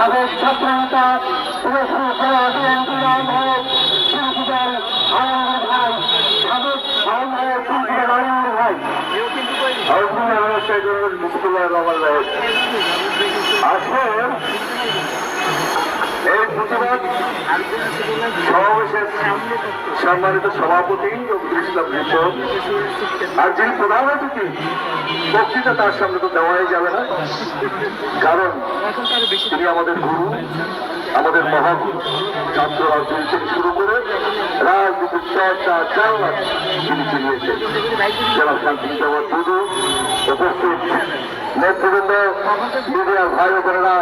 সাবেক ছাত্রনেতা আসলে এই প্রতিবাদ সম্মানিত সভাপতি আর যিনি প্রধান অতিথি, বক্তৃতা তার সামনে তো দেওয়াই যাবে না। কারণ তিনি আমাদের গুরু, আমাদের মহাগুরু ছাত্র রাজনীতি থেকে শুরু করে রাজনীতির চর্চা চালনা তিনি চিনিয়েছেন। জেলা শান্তি দেওয়ার দুদু উপস্থিত নেতৃবৃন্দ মিডিয়ার ভাই বোনেরা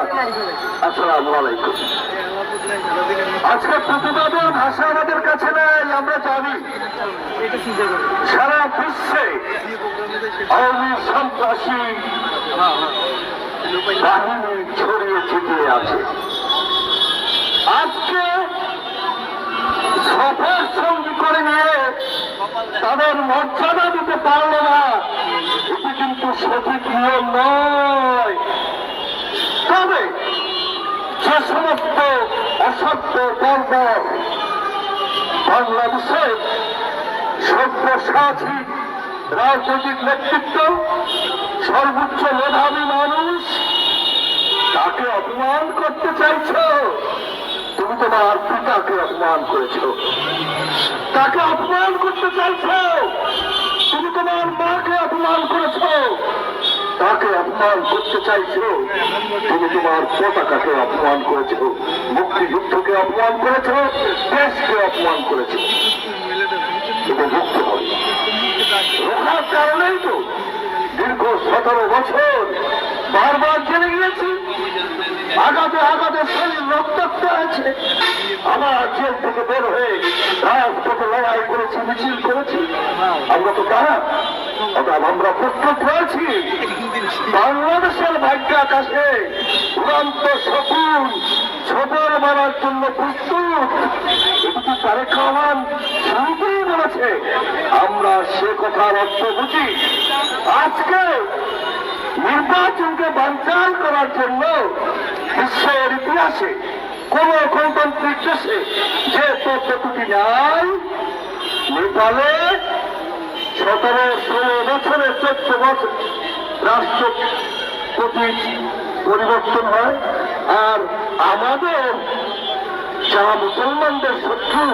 আসসালামু আলাইকুম আজকে প্রতিবাদের আমাদের কাছে নেই আমরা সারা বিশ্বে আওয়ামী সন্ত্রাসী বাহিনী ছড়িয়ে ছিটিয়ে আছে আজকে সফর সঙ্গী করে নিয়ে তাদের মর্যাদা দিতে পারল না। এটি কিন্তু নয় তবে যে সমস্ত অসভ্য বর্বর বাংলাদেশের সভ্যসাচী রাজনৈতিক নেতৃত্ব, সর্বোচ্চ মেধাবী মানুষ, তাকে অপমান করতে চাইছ? তুমি তোমার পিতাকে অপমান করেছ। তাকে অপমান করতে চাইছ? তোমার মাকে অপমান করেছ। তাকে অপমান করতে চাইছো তুমি তোমার পতাকাকে অপমান করেছ মুক্তিযুদ্ধকে অপমান করেছ দেশকে অপমান করেছ রোখার কারণেই তো দীর্ঘ সতেরো বছর বারবার জেনে গিয়েছি, আঘাতে আঘাতে শরীর রক্তাক্ত আছে আমার জেল থেকে বের হয়ে রাজপথে লড়াই করেছি, মিছিল করেছি। আমরা তো তারা আমরা প্রস্তুত হয়েছি বাংলাদেশের ভাগ্য আকাশে উড়ান্ত সপুন ছোটর মারার জন্য প্রস্তুত। এটি তারেক রহমান শুরুতেই বলেছে, আমরা সে কথার অর্থ বুঝি। আজকে নির্বাচনকে বাঞ্চাল করার জন্য বিশ্বের ইতিহাসে কোন গণতান্ত্রিক দেশে যে পদ্ধতি নাই। নেপালে সতেরো, ষোলো বছরের চোদ্দ বছর রাষ্ট্রপতি পরিবর্তন হয়, আর আমাদের যারা মুসলমানদের শত্রু,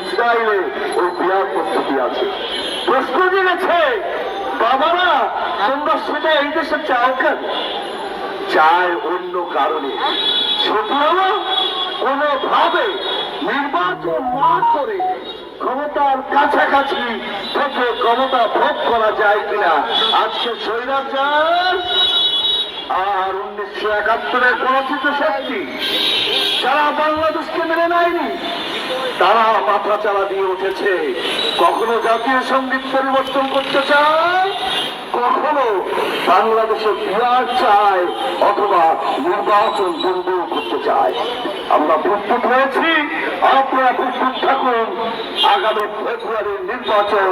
ইসরায়েলে ওই বিয়ার পদ্ধতি আছে। প্রশ্ন জেগেছে বাবারা, তোমরা সেটা এই দেশে চাও কেন চায় অন্য কারণে। হলো কোনোভাবে নির্বাচন না করে ক্ষমতার কাছাকাছি থেকে ক্ষমতা ভোগ করা যায় কিনা। আজকে স্বৈরাচার আর উনিশশো একাত্তরের পরাজিত শক্তি যারা বাংলাদেশকে মেনে নেয়নি। তারা মাথা চালা দিয়ে উঠেছে। কখনো জাতীয় সংগীত পরিবর্তন করতে চায় কখনো বাংলাদেশের বিরাট চায় অথবা নির্বাচন বন্ধ করতে চায়। আমরা প্রস্তুত হয়েছি। আপনারা প্রস্তুত থাকুন। আগামী ফেব্রুয়ারির নির্বাচন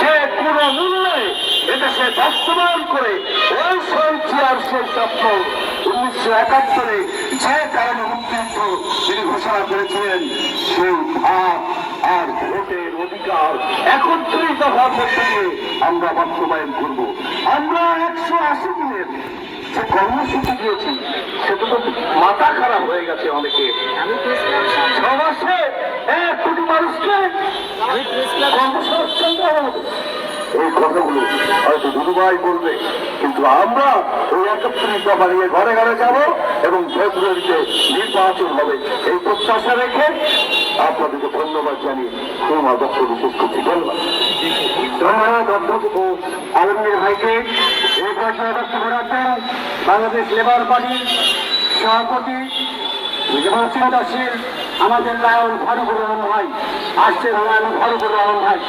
যে কোনো মূল্যে এদেশে বাস্তবায়ন করে ওই সঞ্চি আর সেই স্বপ্ন উনিশশো একাত্তরে যে কারণে মুক্তিযুদ্ধ তিনি ঘোষণা করেছিলেন, সেই ভাব আর ভোটের অধিকার হওয়ার মধ্যে দিয়ে আমরা বাস্তবায়ন করব। আমরা একশো আশি দিনের যে কর্মসূচি দিয়েছি সেটা তো মাথা খারাপ হয়ে গেছে অনেকে। সমাজে এক কোটি মানুষকে কর্মসংস্থান দেওয়া হবে। এই কথাগুলো হয়তো দুদুভাই বলবে। কিন্তু আমরা ওই একত্রিশ দফা নিয়ে ঘরে ঘরে যাব এবং ফেব্রুয়ারিতে নির্বাচন হবে। এই প্রত্যাশা রেখে আপনাদেরকে ধন্যবাদ জানিয়ে তোমার বক্তব্য শেষ করছি। ধন্যবাদ। ধন্যবাদ অধ্যক্ষ আলমগীর ভাইকে। এই পর্যায়ে রাখবেন বাংলাদেশ লেবার পার্টির সভাপতি আমাদের লায়ন ফারুকুর রহমান ভাই। আসছে লায়ন ফারুকুর রহমান ভাই।